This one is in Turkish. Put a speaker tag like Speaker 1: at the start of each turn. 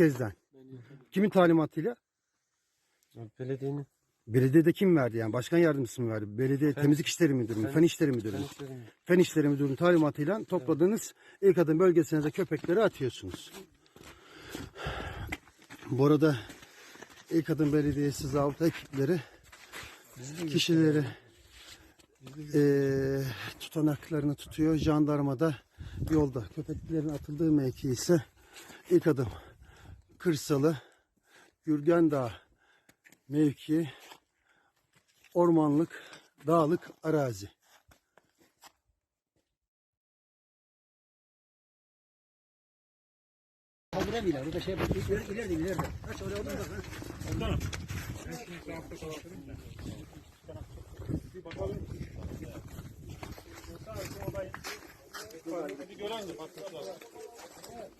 Speaker 1: Merkezden. Kimin talimatıyla?
Speaker 2: Belediyenin.
Speaker 1: Belediyede kim verdi yani? Başkan yardımcısı mı verdi? Belediye temizlik işleri müdürü mü?
Speaker 2: Fen-
Speaker 1: Fen işleri müdürü mü? Fen işleri müdürünün talimatıyla topladığınız ilk adım bölgesinize köpekleri atıyorsunuz. Bu arada ilk adım belediyesi zabıta ekipleri kişileri eee tutanaklarını tutuyor. Jandarma da yolda. Köpeklerin atıldığı mevki ise ilk adım Kırsalı, Gürgen Dağı mevki, ormanlık, dağlık arazi.
Speaker 3: Kaldırabilirler. Burada şey yapıp ileri, ileride ileride. Kaç oraya oradan bak. ha.